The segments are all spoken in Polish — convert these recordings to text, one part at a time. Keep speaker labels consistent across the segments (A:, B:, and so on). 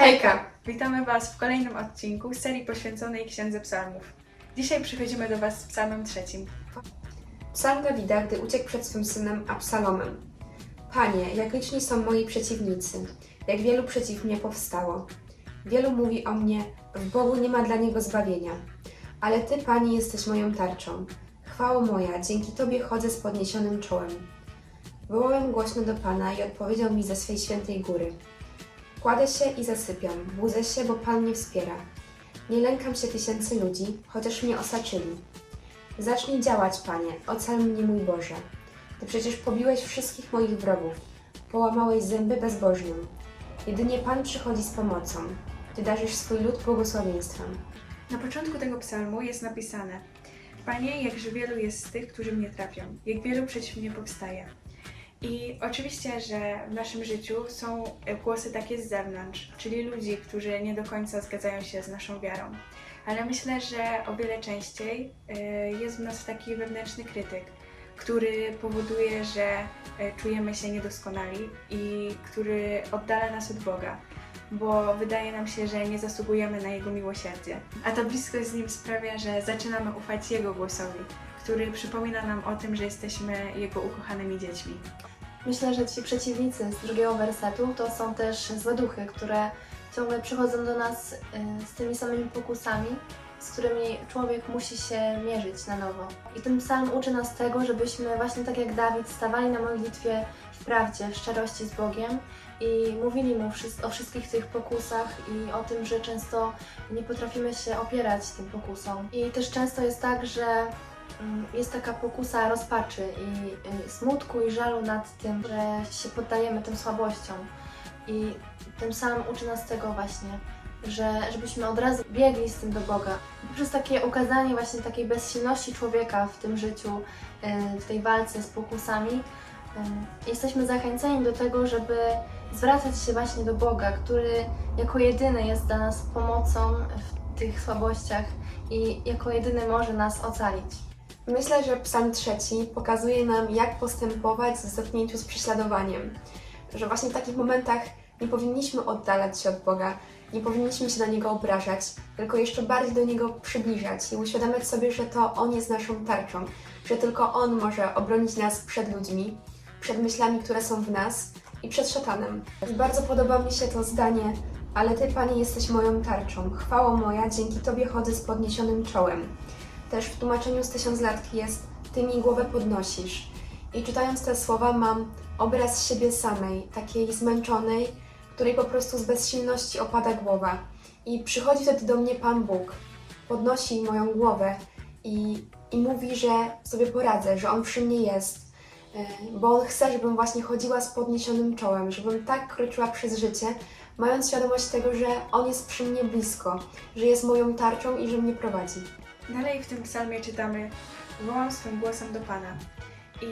A: Hejka! Witamy Was w kolejnym odcinku serii poświęconej Księdze Psalmów. Dzisiaj przychodzimy do Was z psalmem trzecim.
B: Psalm Dawida, gdy uciekł przed swym synem Absalomem. Panie, jak liczni są moi przeciwnicy, jak wielu przeciw mnie powstało. Wielu mówi o mnie, w Bogu nie ma dla niego zbawienia. Ale Ty, Panie, jesteś moją tarczą. Chwało moja, dzięki Tobie chodzę z podniesionym czołem. Wołałem głośno do Pana i odpowiedział mi ze swej świętej góry. Kładę się i zasypiam, budzę się, bo Pan mnie wspiera. Nie lękam się tysięcy ludzi, chociaż mnie osaczyli. Zacznij działać, Panie, ocal mnie, mój Boże. Ty przecież pobiłeś wszystkich moich wrogów, połamałeś zęby bezbożnym. Jedynie Pan przychodzi z pomocą. Ty darzysz swój lud błogosławieństwem.
A: Na początku tego psalmu jest napisane Panie, jakże wielu jest z tych, którzy mnie trapią, jak wielu przeciw mnie powstaje. I oczywiście, że w naszym życiu są głosy takie z zewnątrz, czyli ludzi, którzy nie do końca zgadzają się z naszą wiarą. Ale myślę, że o wiele częściej e, jest w nas taki wewnętrzny krytyk, który powoduje, że e, czujemy się niedoskonali i który oddala nas od Boga, bo wydaje nam się, że nie zasługujemy na Jego miłosierdzie. A ta bliskość z Nim sprawia, że zaczynamy ufać Jego głosowi, który przypomina nam o tym, że jesteśmy Jego ukochanymi dziećmi.
C: Myślę, że ci przeciwnicy z drugiego wersetu to są też złe duchy, które ciągle przychodzą do nas y, z tymi samymi pokusami, z którymi człowiek musi się mierzyć na nowo. I ten psalm uczy nas tego, żebyśmy właśnie tak jak Dawid stawali na modlitwie w prawdzie, w szczerości z Bogiem i mówili mu o wszystkich tych pokusach i o tym, że często nie potrafimy się opierać tym pokusom. I też często jest tak, że jest taka pokusa rozpaczy i y, smutku i żalu nad tym, że się poddajemy tym słabościom. I ten sam uczy nas tego właśnie, że żebyśmy od razu biegli z tym do Boga. Poprzez takie ukazanie właśnie takiej bezsilności człowieka w tym życiu, y, w tej walce z pokusami, y, jesteśmy zachęceni do tego, żeby zwracać się właśnie do Boga, który jako jedyny jest dla nas pomocą w tych słabościach i jako jedyny może nas ocalić.
B: Myślę, że Psalm trzeci pokazuje nam, jak postępować w zetknięciu z prześladowaniem. Że właśnie w takich momentach nie powinniśmy oddalać się od Boga, nie powinniśmy się na Niego obrażać, tylko jeszcze bardziej do Niego przybliżać i uświadamiać sobie, że to On jest naszą tarczą, że tylko On może obronić nas przed ludźmi, przed myślami, które są w nas i przed szatanem. Bardzo podoba mi się to zdanie, ale Ty, Panie, jesteś moją tarczą. Chwało moja, dzięki Tobie chodzę z podniesionym czołem. Też w tłumaczeniu z tysiąclatki jest Ty mi głowę podnosisz. I czytając te słowa mam obraz siebie samej, takiej zmęczonej, której po prostu z bezsilności opada głowa. I przychodzi wtedy do mnie Pan Bóg, podnosi moją głowę i, i mówi, że sobie poradzę, że On przy mnie jest. E, Bo On chce, żebym właśnie chodziła z podniesionym czołem, żebym tak kroczyła przez życie, mając świadomość tego, że On jest przy mnie blisko, że jest moją tarczą i że mnie prowadzi.
A: Dalej w tym psalmie czytamy Wołam swym głosem do Pana. I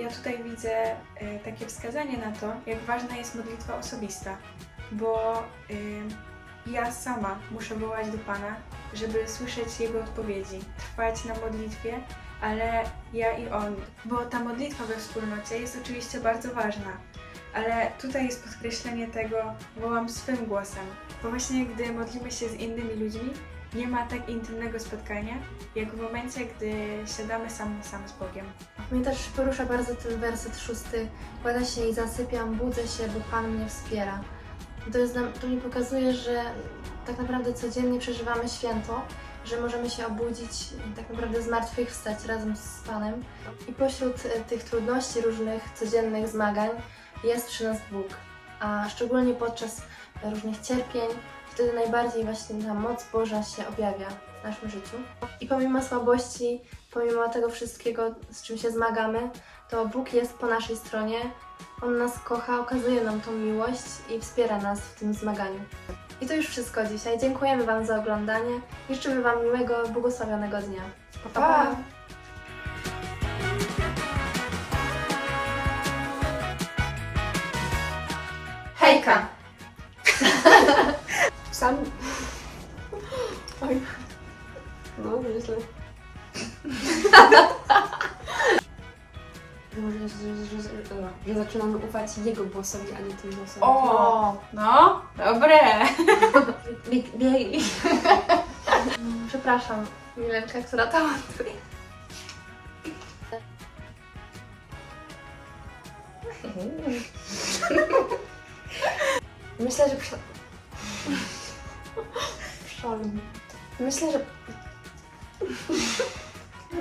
A: ja tutaj widzę e, takie wskazanie na to, jak ważna jest modlitwa osobista, bo y, ja sama muszę wołać do Pana, żeby słyszeć Jego odpowiedzi, trwać na modlitwie, ale ja i On, bo ta modlitwa we wspólnocie jest oczywiście bardzo ważna, ale tutaj jest podkreślenie tego, wołam swym głosem, bo właśnie gdy modlimy się z innymi ludźmi, nie ma tak intymnego spotkania, jak w momencie, gdy siadamy sam na sam z Bogiem.
C: Mnie też porusza bardzo ten werset szósty. Kładę się i zasypiam, budzę się, bo Pan mnie wspiera. To, jest to mi pokazuje, że tak naprawdę codziennie przeżywamy święto, że możemy się obudzić tak naprawdę zmartwychwstać razem z Panem. I pośród e, tych trudności, różnych codziennych zmagań jest przy nas Bóg. A szczególnie podczas różnych cierpień, wtedy najbardziej właśnie ta moc Boża się objawia w naszym życiu. I pomimo słabości, pomimo tego wszystkiego, z czym się zmagamy, to Bóg jest po naszej stronie. On nas kocha, okazuje nam tą miłość i wspiera nas w tym zmaganiu. I to już wszystko dzisiaj. Dziękujemy Wam za oglądanie życzymy Wam miłego, błogosławionego dnia.
B: Pa, pa!
A: Hejka!
B: Sam. Oj. No, nieźle. że, że, że, że, że zaczynamy ufać jego głosowi, a nie tym głosowi.
A: O, no, dobre.
C: Bieg- bieg- Przepraszam, Milenka, która to montuje.
B: Myślę, że prze... Szalom. Myślę, że...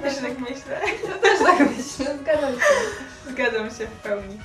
A: Też tak myślę.
C: Też tak myślę, zgadzam się.
A: Zgadzam się w pełni.